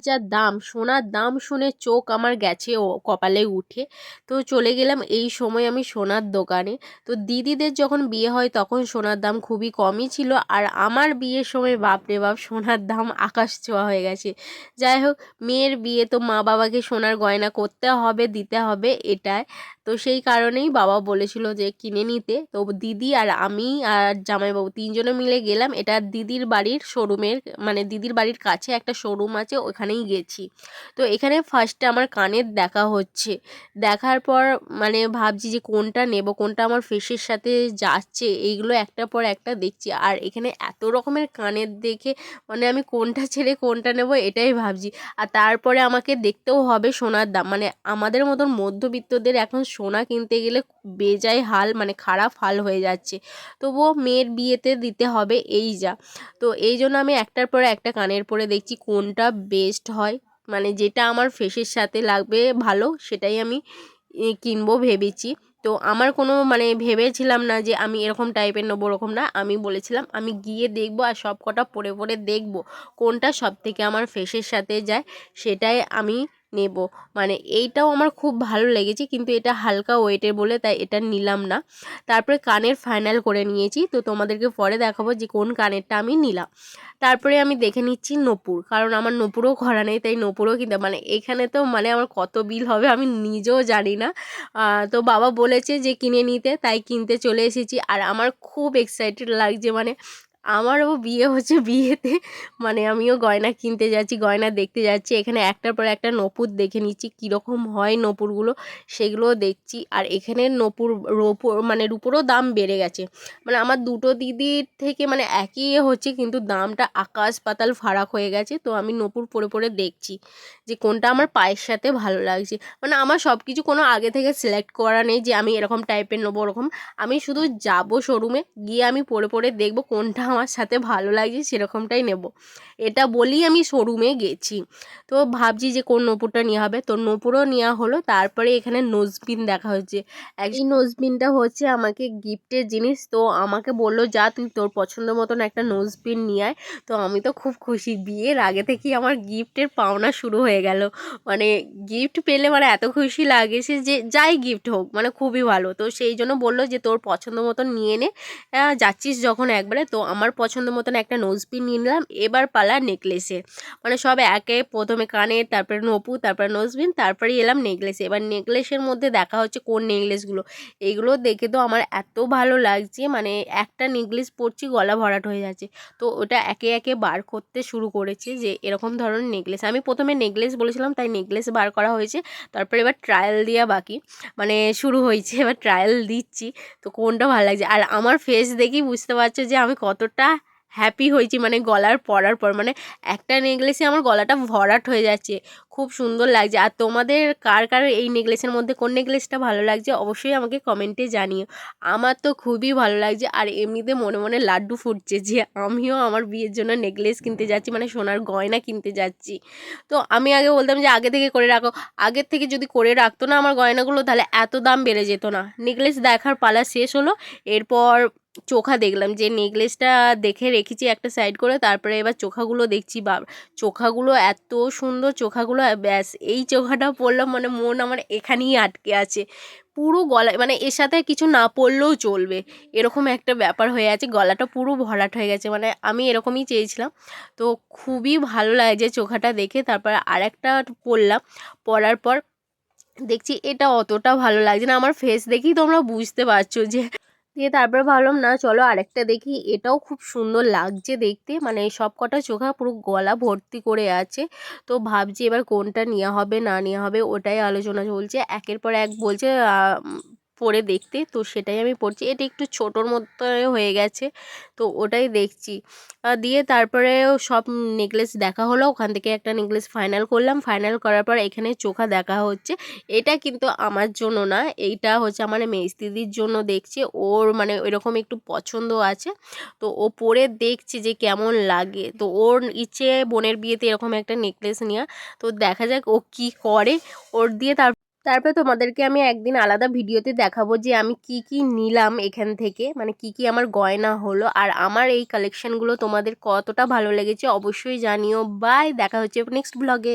যা দাম, সোনার দাম শুনে চোখ আমার গেছে ও কপালে উঠে। তো চলে গেলাম এই সময় আমি সোনার দোকানে। তো দিদিদের যখন বিয়ে হয় তখন সোনার দাম খুবই কমই ছিল আর আমার বিয়ের সময় বাপরে বাপ সোনার দাম আকাশ ছোঁয়া হয়ে গেছে। যাই হোক, মেয়ের বিয়ে তো মা বাবাকে সোনার গয়না করতে হবে, দিতে হবে এটাই। তো সেই কারণেই বাবা বলেছিল যে কিনে নিতে। তো দিদি আর আমি আর জামাইবাবু তিনজনে মিলে গেলাম। এটা দিদির বাড়ির শোরুমের মানে দিদির বাড়ির কাছে একটা শোরুম আছে, ওখানেই গেছি। তো এখানে ফার্স্টে আমার কানের দেখা হচ্ছে। দেখার পর মানে ভাবছি যে কোনটা নেব, কোনটা আমার ফেসের সাথে যাচ্ছে, এইগুলো একটার পর একটা দেখছি। আর এখানে এত রকমের কানের দেখে মানে আমি কোনটা ছেড়ে কোনটা নেব এটাই ভাবছি। আর তারপরে আমাকে দেখতেও হবে সোনার দাম। মানে আমাদের মতন মধ্যবিত্তদের এখন সোনা কিনতে গেলে বেজায় হাল মানে খারাপ হাল হয়ে যাচ্ছে। তবুও মেয়ের বিয়েতে দিতে হবে এই যা। তো এই জন্য আমি একটার পর একটা কানের পরে দেখছি কোনটা বেস্ট হয়। মানে যেটা আমার ফেসের সাথে লাগবে ভালো, সেটাই আমি কিনবো ভেবেছি। তো আমার কোনো মানে ভেবেছিলাম না যে আমি এরকম টাইপের নেব, ওরকম না। আমি বলেছিলাম, আমি গিয়ে দেখব আর সব কটা পরে পরে দেখব কোনটা সব থেকে আমার ফেসের সাথে যায়, সেটাই আমি নেব। মানে এইটাও আমার খুব ভালো লেগেছে, কিন্তু এটা হালকা ওয়েটের বলে তাই এটা নিলাম না। তারপরে কানের ফাইনাল করে নিয়েছি, তো তোমাদেরকে পরে দেখাবো যে কোন কানেরটা আমি নিলাম। তারপরে আমি দেখে নিচ্ছি নপুর, কারণ আমার নপুরও করা নেই, তাই নপুরও কিনতে মানে এখানে তো মানে আমার কত বিল হবে আমি নিজেও জানি না। তো বাবা বলেছে যে কিনে নিতে, তাই কিনতে চলে এসেছি, আর আমার খুব এক্সাইটেড লাগছে মানে আমারও বিয়ে হচ্ছে বিয়েতে। মানে আমিও গয়না কিনতে যাচ্ছি, গয়না দেখতে যাচ্ছি। এখানে একটার পর একটা নপুর দেখে নিচ্ছি, কীরকম হয় নপুরগুলো সেগুলোও দেখছি। আর এখানে নপুর রোপুর মানে রুপোরও দাম বেড়ে গেছে। মানে আমার দুটো দিদির থেকে মানে একই ইয়ে হচ্ছে, কিন্তু দামটা আকাশ পাতাল ফারাক হয়ে গেছে। তো আমি নপুর পরে পরে দেখছি যে কোনটা আমার পায়ের সাথে ভালো লাগছে। মানে আমার সব কিছু কোনো আগে থেকে সিলেক্ট করা নেই যে আমি এরকম টাইপের নেব ওরকম। আমি শুধু যাব শোরুমে গিয়ে আমি পরে পরে দেখব কোনটা আমার সাথে ভালো লাগছে সেরকমটাই নেব। এটা বলি আমি শোরুমে গেছি। তো ভাবছি যে কোন নপুরটা নেওয়া হবে। তো নপুরও নেওয়া হলো। তারপরে এখানে নোজবিন দেখা হচ্ছে এই নোজবিনটা হচ্ছে আমাকে গিফটের জিনিস। তো আমাকে বলল, যা, তুই তোর পছন্দ মতন একটা নোজবিন নিয়ে আয়। তো আমি তো খুব খুশি। বিয়ের আগে থেকেই আমার গিফটের পাওনা শুরু হয়ে গেল। মানে গিফট পেলে মানে এত খুশি লাগে সে যে যাই গিফট হোক মানে খুবই ভালো। তো সেই জন্য বলল যে, তোর পছন্দ মতন নিয়ে নে। যাচ্ছিস যখন একবারে। তো আমার পছন্দ মতন একটা নোজপিন নিয়ে নিলাম, এবার পালা নেকলেসের মানে সব একে, প্রথমে কানে, তারপরে নপু, তারপরে নোজবিন তারপরে এলাম নেকলেসে এবার নেকলেসের মধ্যে দেখা হচ্ছে কোন নেকলেসগুলো এগুলো দেখে তো আমার এত ভালো লাগছে মানে একটা নেকলেস পরছি, গলা ভরাট হয়ে যাচ্ছে। তো ওটা একে একে বার করতে শুরু করেছে যে, এরকম ধরনের নেকলেস আমি প্রথমে নেকলেস বলেছিলাম, তাই নেকলেস বার করা হয়েছে। তারপরে এবার ট্রায়াল দেওয়া বাকি। মানে শুরু হয়েছে, এবার ট্রায়াল দিচ্ছি। তো কোনটা ভালো লাগছে? আর আমার ফেস দেখেই বুঝতে পারছ যে, আমি কতটা হ্যাপি হয়েছি মানে গলার পরার পর মানে একটা নেকলেসে আমার গলাটা ভরাট হয়ে যাচ্ছে। খুব সুন্দর লাগছে। আর তোমাদের কার কার এই নেকলেসের মধ্যে কোন নেকলেসটা ভালো লাগছে অবশ্যই আমাকে কমেন্টে জানিও। আমার তো খুবই ভালো লাগছে। আর এমনিতে মনে মনে লাড্ডু ফুটছে যে আমিও আমার বিয়ের জন্য নেকলেস কিনতে যাচ্ছি মানে সোনার গয়না কিনতে যাচ্ছি। তো আমি আগে বলতাম যে আগে থেকে করে রাখো। আগের থেকে যদি করে রাখতো না আমার গয়নাগুলো, তাহলে এত দাম বেড়ে যেত না। নেকলেস দেখার পালা শেষ হলো। এরপর চোখা দেখলাম। যে নেকলেসটা দেখে রেখেছি একটা সাইড করে, তারপরে এবার চোখাগুলো দেখছি। বা চোখাগুলো এত সুন্দর চোখাগুলো, ব্যাস এই চোখাটা পরলাম মানে মন আমার এখানেই আটকে আছে। পুরো গলা মানে এর সাথে কিছু না পরলেও চলবে। এরকম একটা ব্যাপার হয়ে আছে, গলাটা পুরো ভরাট হয়ে গেছে। মানে আমি এরকমই চেয়েছিলাম। তো খুবই ভালো লাগছে চোখাটা দেখে। তারপর আরেকটা পরলাম। পরার পর দেখছি এটা অতটা ভালো লাগছে না। আমার ফেস দেখেই তোমরা বুঝতে পারছ যে দিয়ে তারপরে ভাবলাম, না, চলো আরেকটা দেখি। এটাও খুব সুন্দর লাগছে দেখতে। মানে সব কটা চোখা পুরো গলা ভর্তি করে আছে। তো ভাবছি এবার কোনটা নেওয়া হবে, না নেওয়া হবে, ওটাই আলোচনা চলছে। একের পর এক বলছে পরে দেখতে। তো সেটাই আমি পড়ছি। এটা একটু ছোটোর মতো হয়ে গেছে। তো ওটাই দেখছি। দিয়ে তারপরে সব নেকলেস দেখা হলো। ওখান থেকে একটা নেকলেস ফাইনাল করলাম। ফাইনাল করার পর এখানে চোখা দেখা হচ্ছে। এটা কিন্তু আমার জন্য না। এইটা হচ্ছে আমার মেজদিদির জন্য দেখছি। ওর মানে ওইরকম একটু পছন্দ আছে। তো ও পরে দেখছে যে কেমন লাগে। তো ওর ইচ্ছে বোনের বিয়েতে এরকম একটা নেকলেস নেওয়া। তো দেখা যাক ও কি করে। ওর দিয়ে তার তারপরে তোমাদেরকে আমি একদিন আলাদা ভিডিওতে দেখাবো যে আমি কি কি নিলাম এখান থেকে মানে কি কি আমার গয়না হলো, আর আমার এই কালেকশনগুলো তোমাদের কতটা ভালো লেগেছে অবশ্যই জানিও। বাই দেখা হচ্ছে নেক্সট ব্লগে